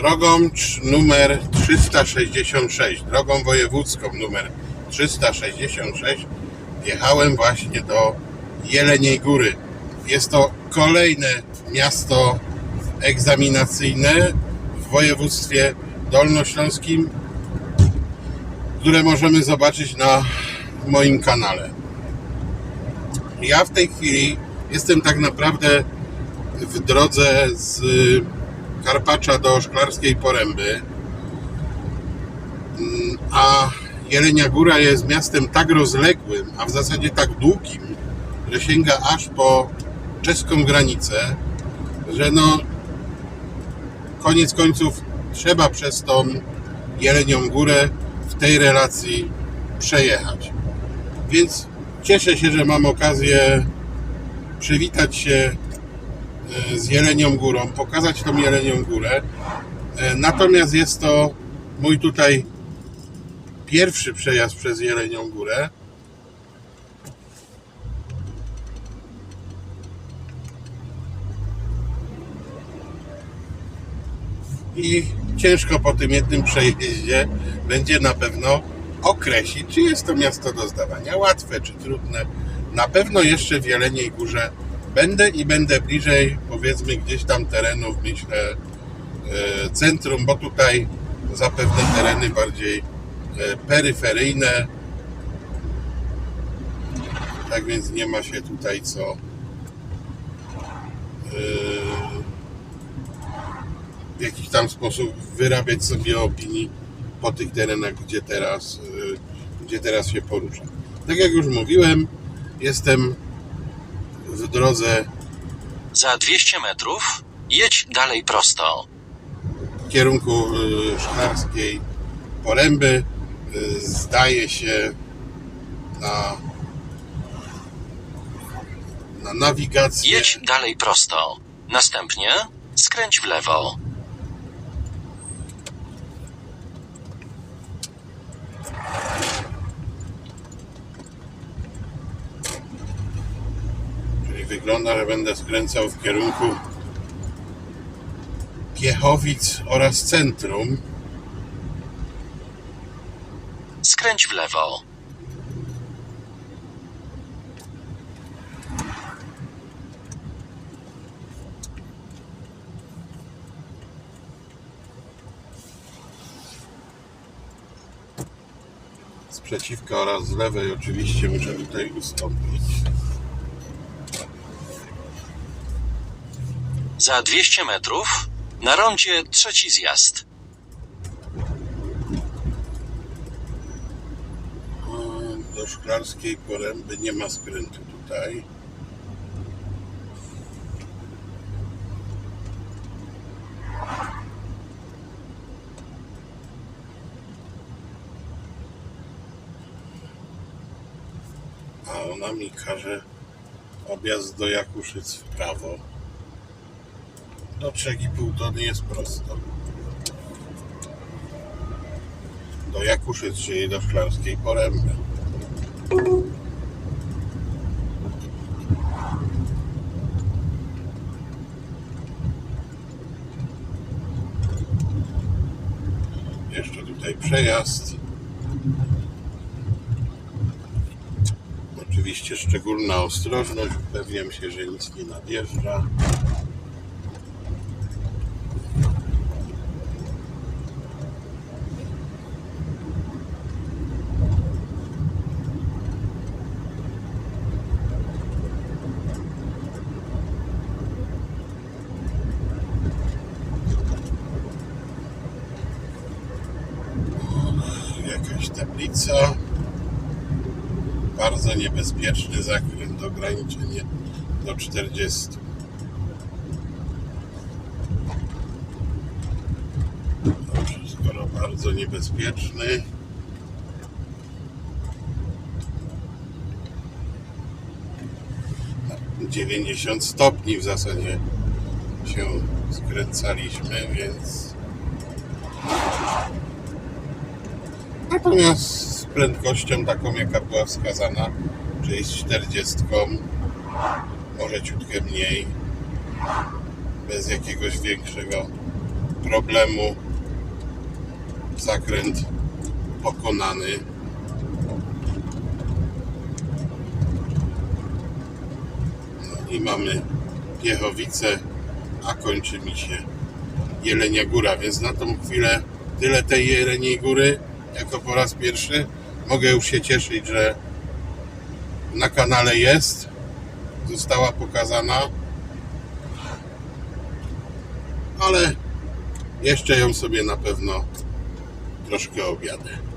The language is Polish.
drogą numer 366, drogą wojewódzką numer 366 wjechałem właśnie do Jeleniej Góry. Jest to kolejne miasto egzaminacyjne w województwie dolnośląskim, które możemy zobaczyć na moim kanale. Ja w tej chwili jestem tak naprawdę w drodze z Karpacza do Szklarskiej Poręby, Mm, a Jelenia Góra jest miastem tak rozległym, a w zasadzie tak długim, że sięga aż po czeską granicę, że no koniec końców trzeba przez tą Jelenią Górę w tej relacji przejechać. Więc cieszę się, że mam okazję przywitać się z Jelenią Górą, pokazać tą Jelenią Górę. E, Natomiast jest to mój tutaj pierwszy przejazd przez Jelenią Górę. I ciężko po tym jednym przejeździe będzie na pewno określić, czy jest to miasto do zdawania łatwe, czy trudne. Na pewno jeszcze w Jeleniej Górze będę i będę bliżej, powiedzmy, gdzieś tam terenów, myślę, e, centrum, bo tutaj zapewne tereny bardziej e, peryferyjne. Tak więc nie ma się tutaj co e, w jakiś tam sposób wyrabiać sobie opinii po tych terenach, gdzie teraz, gdzie teraz się poruszam. Tak jak już mówiłem, jestem w drodze Za 200 metrów jedź dalej prosto. w kierunku y, Szklarskiej Poręby. Y, Zdaje się na, na nawigację. Jedź dalej prosto. Następnie skręć w lewo. Wygląda, że będę skręcał w kierunku Piechowic oraz centrum. Skręć w lewo. Z przeciwka oraz z lewej oczywiście muszę tutaj ustąpić. Za 200 metrów na rondzie trzeci zjazd. O, Do Szklarskiej Poręby nie ma skrętu tutaj. A ona mi każe objazd do Jakuszyc w prawo. Do 3,5 tony jest prosto. Do Jakuszyc, czyli do Szklarskiej Poręby. Jeszcze tutaj przejazd. Oczywiście szczególna ostrożność. Upewniam się, że nic nie nadjeżdża. Jakaś tablica. Bardzo niebezpieczny zakręt, ograniczenie do 40. Dobrze, skoro bardzo niebezpieczny, 90 stopni w zasadzie się skręcaliśmy, więc Natomiast z prędkością taką, jaka była wskazana, czyli z 40, może ciutkę mniej, bez jakiegoś większego problemu. Zakręt pokonany. No i mamy Piechowice, a kończy mi się Jelenia Góra, więc na tą chwilę tyle tej Jeleniej Góry, jako po raz pierwszy. Mogę już się cieszyć, że na kanale jest, została pokazana, ale jeszcze ją sobie na pewno troszkę objadę.